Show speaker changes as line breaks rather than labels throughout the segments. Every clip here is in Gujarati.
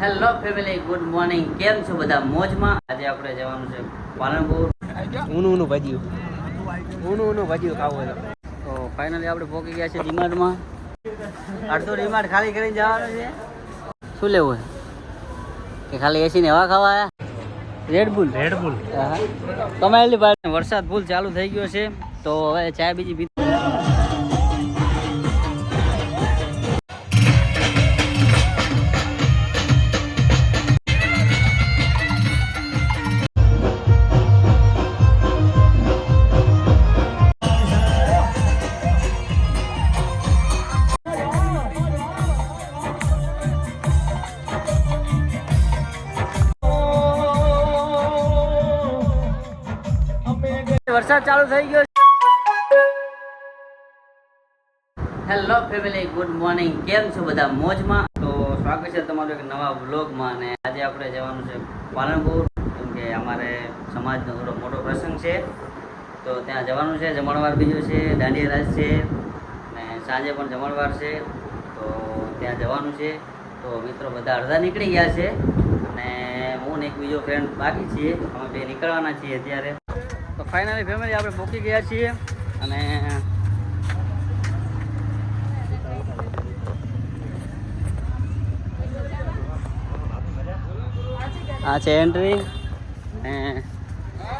હેલો ફેમિલી ગુડ મોર્નિંગ કેમ છો બધા? મોજમાં? આજે આપણે જવાનું છે પાલનપુર.
ઊનું ઊનું ભજીયું. ઊનું ઊનું ભજીયું ખાવું હોય
તો. ફાઇનલી આપણે પહોંચી ગયા છે ડીમાર્ટમાં. અડધો ડીમાર્ટ ખાલી કરીને જવાનું છે. શું લેવું છે? કે ખાલી એસી ને હવા ખાવા રેડબુલ
રેડબુલ
કમાયેલી બાર વરસાદ ફૂલ ચાલુ થઈ ગયો છે. તો હવે ચા બીજી પી વરસાદ ચાલુ થઈ ગયો હેલો ફેમિલી ગુડ મોર્નિંગ કેમ છો બધા? મોજમાં? તો સ્વાગત છે તમારું એક નવા વ્લોગમાં અને આજે આપણે જવાનું છે પાલનપુર, કેમ કે અમારે સમાજનો થોડો મોટો પ્રસંગ છે. તો ત્યાં જવાનું છે. જમણવાર બીજો છે. દાંડિયા રાજ છે. અને સાંજે પણ જમણવાર છે. તો ત્યાં જવાનું છે. તો મિત્રો બધા અડધા નીકળી ગયા છે. અને હું ને એક બીજો ફ્રેન્ડ બાકી છીએ. અમે બે નીકળવાના છીએ અત્યારે. તો ફાઇનલી ફેમિલી આપણે પોકી ગયા છીએ અને આ છે એન્ટ્રી ને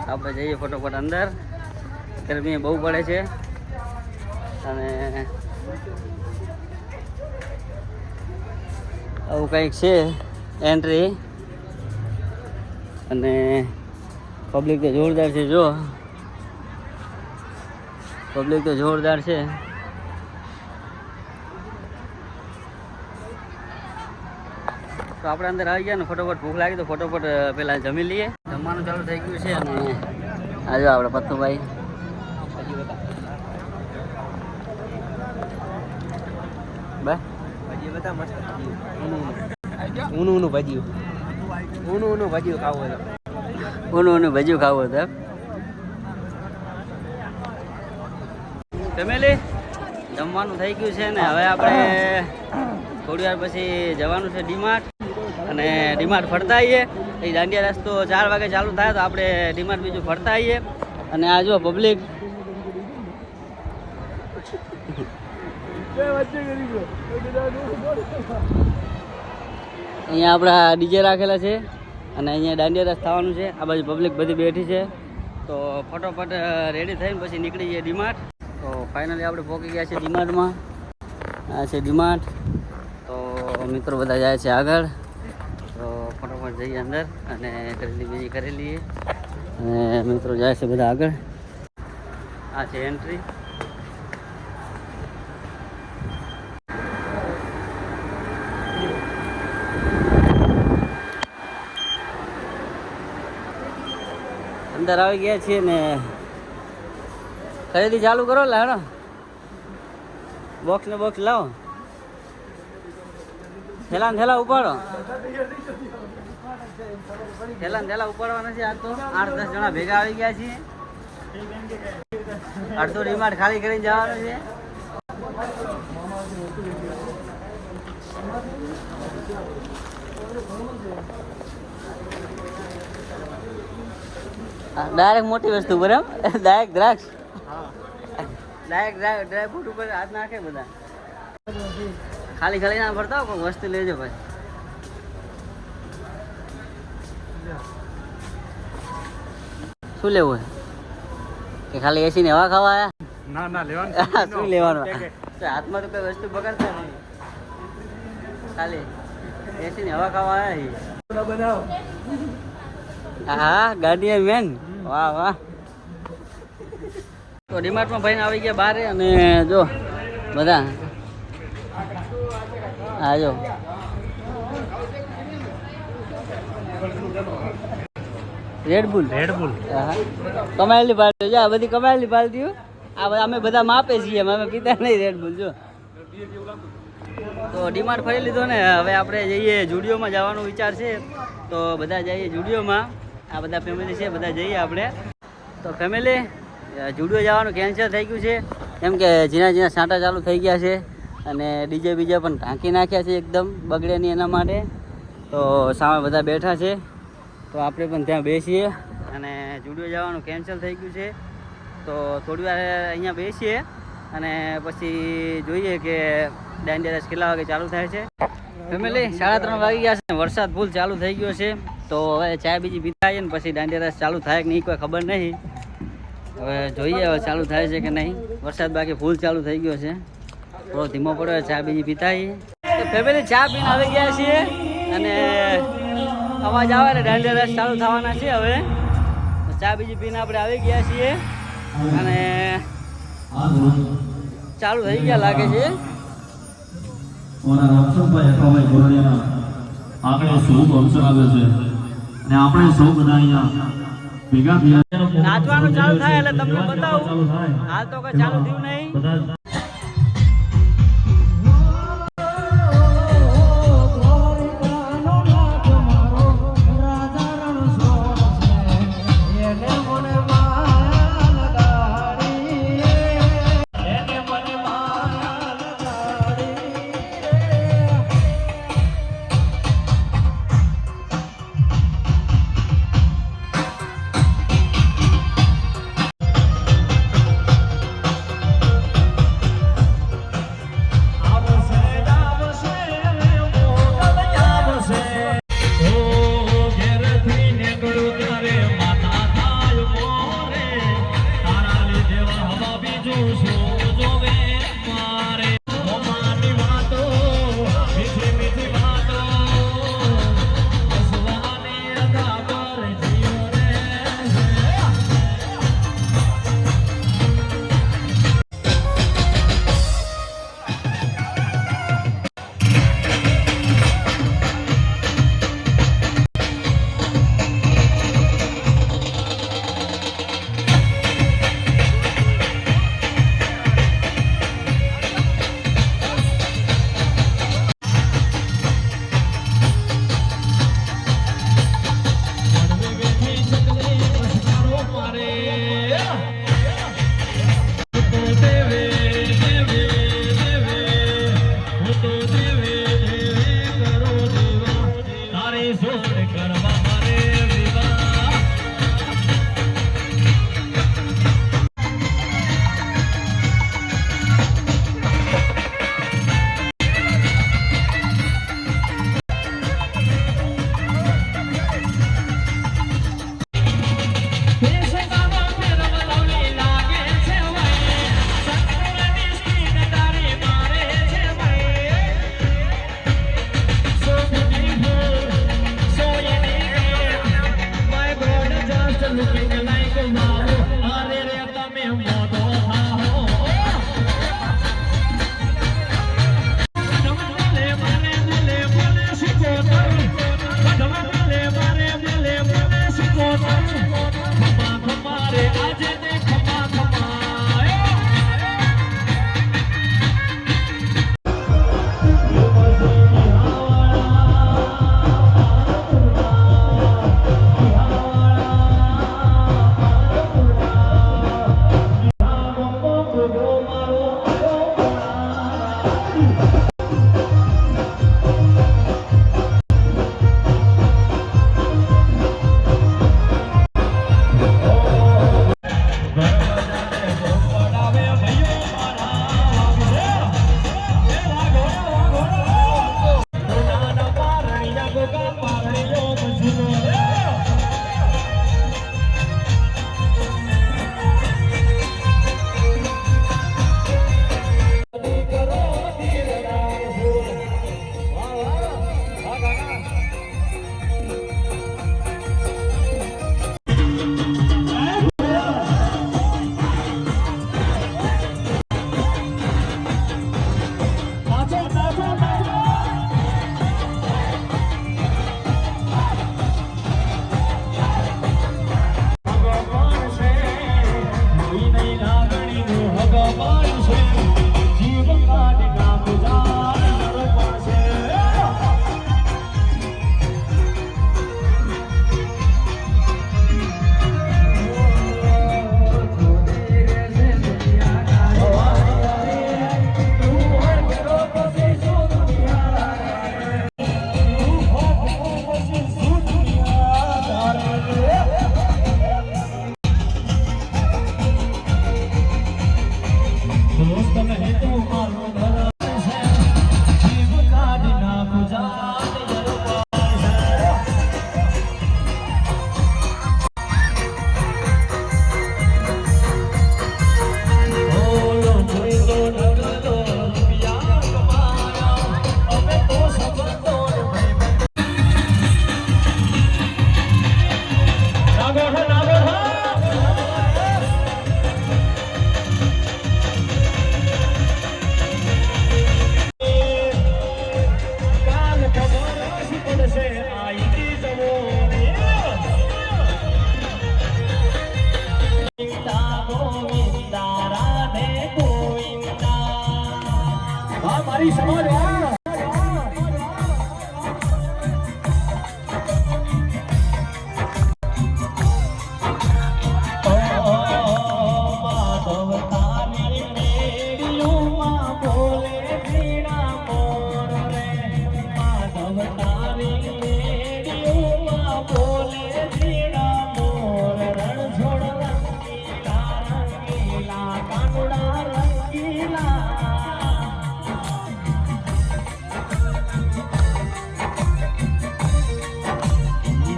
આપણે જઈએ ફટોફટ અંદર. ગરમી બહુ પડે છે. અને આવું કંઈક છે એન્ટ્રી અને પબ્લિક તો જોરદાર છે, જો. પબ્લિક તો જોરદાર છે. તો આપણે અંદર આવી ગયા ને, ફટોફટ ભૂખ લાગી તો ફટોફટ પેલા જમી લઈએ. જમવાનું ચાલુ થઈ ગયું છે અને આજે આપણે પત્તુભાઈ.
ઊનું ઊનું. ભજીયું. ઊનું ઊનું ભજીયું ખાવું
ઊનું ઊનું ભજીયું ખાવું હતું. ફેમિલી, જમવાનું થઈ ગયું છે ને હવે આપણે થોડી વાર પછી જવાનું છે ડીમાર્ટ. અને ડીમાર્ટ ફરતા આવીએ. એ દાંડિયા રસ્તો ચાર વાગે ચાલુ થાય તો આપણે ડીમાર્ટ બીજું ફરતા આવીએ. અને આ જો પબ્લિક. અહીંયા આપણા ડીજે રાખેલા છે. અને અહીંયા દાંડિયા રસ થવાનું છે. આ બાજુ પબ્લિક બધી બેઠી છે. તો ફટોફટ રેડી થઈને પછી નીકળી જઈએ ડીમાર્ટ. તો ફાઇનલી આપણે પહોંચી ગયા છે ડીમાર્ટમાં. આ છે ડીમાર્ટ. તો મિત્રો બધા જાય છે આગળ. તો ફટોફટ જઈએ અંદર અને ખરીદી બીજી કરી લઈએ. અને મિત્રો જાય છે બધા આગળ. આ છે એન્ટ્રી અંદર આવી ગયા છીએ ને ખરીદી ચાલુ કરો લે બોક્સ ને બોક્સ લાવો. થેલા થેલા ઉપાડો. થેલા થેલા ઉપાડવાના છે, આજ તો આઠ દસ જણા ભેગા આવી ગયા છીએ. અડધો રિમાન્ડ ખાલી કરીને જવાનું છે. ડાયરેક્ટ મોટી વસ્તુ બરાબર ડાયરેક્ટ દ્રાક્ષ? ડાયરેક્ટ ડ્રાય ફ્રૂટ ઉપર હાથ નાખે બધા. ખાલી ખાલી ના ફરતા કોઈ વસ્તુ લેજો ભાઈ. શું લેવું કે ખાલી એસી ને હવા ખાવા આયા?
ના ના લેવાનું
શું લેવાનું? હાથમાં તો કઈ વસ્તુ પકડતા નહીં. ખાલી એસી ને હવા ખાવા આયા હા ગાડી મેન વાહ વાહ. તો ડીમાર્ટમાં ભાઈને આવી ગયા બારે અને જો બધા. હા જો. રેડબુલ
રેડબુલ
હા કમાયેલી પાર્ટી જો આ બધી કમાયેલી પાર્ટીઓ આ અમે બધા માપે છીએ અમે પીતા નહીં રેડબુલ જો. તો ડીમાર્ટ ફરી લીધો ને. હવે આપણે જઈએ જુડિયોમાં જવાનો વિચાર છે. તો બધા જઈએ જુડિયોમાં. આ બધા ફેમિલી છે, બધા જઈએ આપણે. તો ફેમિલી જુડિયો જવાનું કેન્સલ થઈ ગયું છે. કેમ કે ઝીણા ઝીણા સાંટા ચાલુ થઈ ગયા છે અને ડીજે બીજે પણ ઢાંકી નાખ્યા છે એકદમ બગડે નહીં એના માટે.
તો સામે બધા બેઠા છે. તો આપણે પણ ત્યાં બેસીએ અને જુડિયો જવાનું કેન્સલ થઈ ગયું છે. તો થોડી વાર અહીંયા બેસીએ અને પછી જોઈએ કે દાંડિયા રસ કેટલા વાગે ચાલુ થાય છે? ફેમિલી, સાડા ત્રણ વાગી ગયા છે. વરસાદ ફૂલ ચાલુ થઈ ગયો છે. તો હવે ચા બીજી પીતા ને પછી દાંડિયા રાસ ચાલુ થાય કે નહીં, કોઈ ખબર નહીં. હવે જોઈએ હવે ચાલુ થાય છે કે નહીં. વરસાદ બાકી ફૂલ ચાલુ થઈ ગયો છે. થોડો ધીમો પડ્યો ચા બીજી પીતા ફેમિલી, ચા પીને આવી ગયા છીએ. અને અવાજ આવે ને દાંડિયા રાસ ચાલુ થવાના છે હવે. ચા બીજી પીને આપણે આવી ગયા છીએ. અને ચાલુ થઈ ગયા લાગે છે.
ઓના રામચંદભાઈ અખાભાઈ ગોરડિયાના આગળ શુભ અવસર આવે છે. અને આપણે સૌ બધા અહીંયા ભેગા થયા.
નાચવાનું ચાલુ થાય એટલે તમને બતાવું. હાલ તો કઈ ચાલુ થયું નહીં.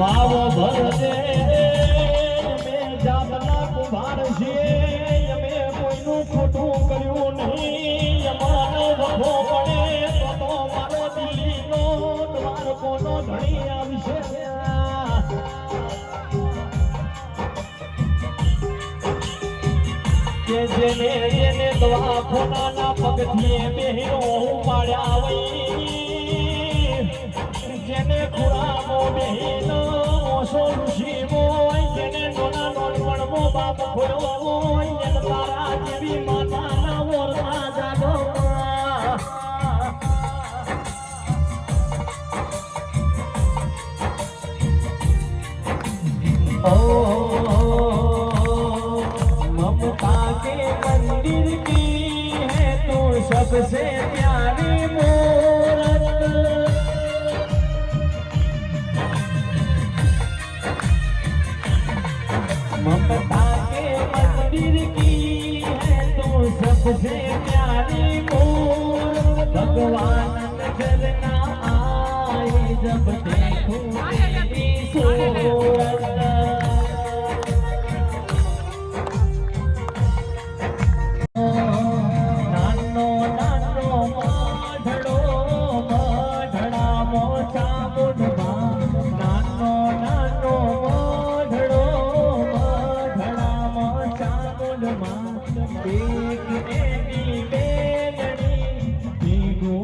માવો ભરદે અમે જાતના કુંભાર છીએ અમે કોઈનું ખોટું કર્યું નહીં. અમારો વખો પડે તો તો મારો દિલ્હીનો દ્વારકોનો ધણી આવશે? કે જેને જેને દવાખાનાના પગથિયે બેહીરો ઉપાડ્યા વઈ ઓછો ઋષિ મોય જેને નોના નોનપણમો બાપ ખોયો હોય જેને તારા જેવી માતાના ઓરતા જાગો ओ ममता के मंदिर की है तू सबसे प्यारी છે પ્યારી મોર ભગવાન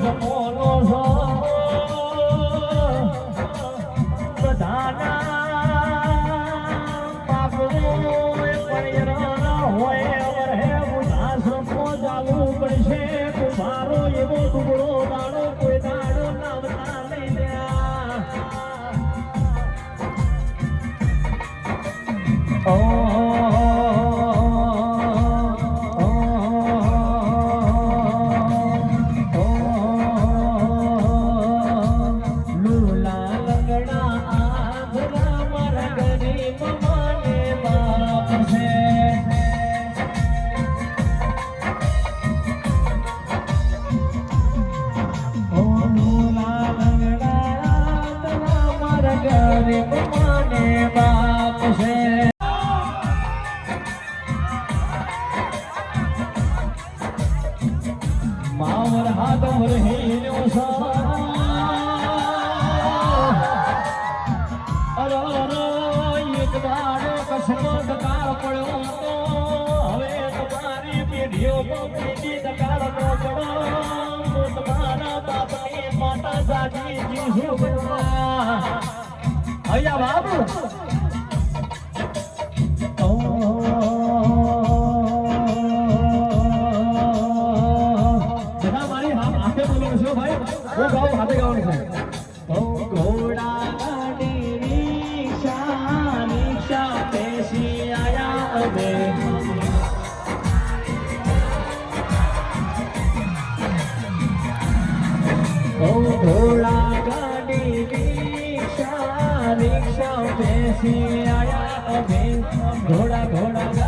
જમોનો છો. અરે એક દાડો કસમત કાળ પડ્યો તો હવે તમારી પેઢીઓ પેઢી દકાળ નો પડો તમારા બાપની માતા જાગી બનવા. અહીંયા બાબુ ઘોડા ગાડી રિક્ષા રિક્ષા બેસી આયા અમે ઘોડા ઘોડા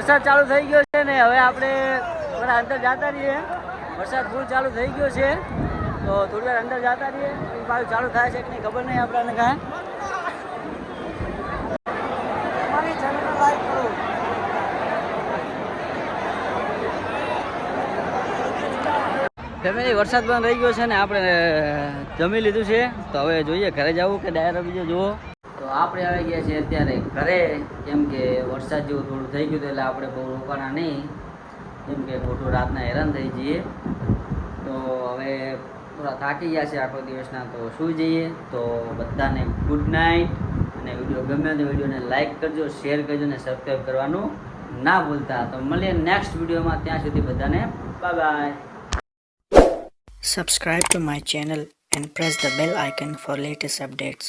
વરસાદ ચાલુ થઈ ગયો છે ને હવે આપણે થોડા અંદર જતા રહીએ. વરસાદ ફૂલ ચાલુ થઈ ગયો છે. તો થોડી વાર અંદર જતા રહીએ. પછી પાછું ચાલુ થાય છે કે નહીં ખબર નહીં આપણને કાંઈ. ફેમિલી, વરસાદ બંધ રહી ગયો છે ને આપણે જમી લીધું છે. તો હવે જોઈએ, ઘરે જવું કે ડાયરો બીજો જુઓ? આપણે આવી ગયા છીએ અત્યારે ઘરે, કેમ કે વરસાદ જેવું થોડું થઈ ગયું એટલે આપણે બહુ રોકાણા નહીં. કેમ કે મોટું રાતના હેરાન થઈ જઈએ. તો હવે થોડા થાકી ગયા છે આખો દિવસના, તો શું જઈએ. તો બધાને ગુડ નાઇટ અને વીડિયો ગમે તો વિડીયોને લાઇક કરજો શેર કરજો અને સબસ્ક્રાઈબ કરવાનું ના ભૂલતા. તો મળીએ નેક્સ્ટ વિડીયોમાં. ત્યાં સુધી બધાને bye bye
Subscribe to my channel and press the bell icon for latest updates.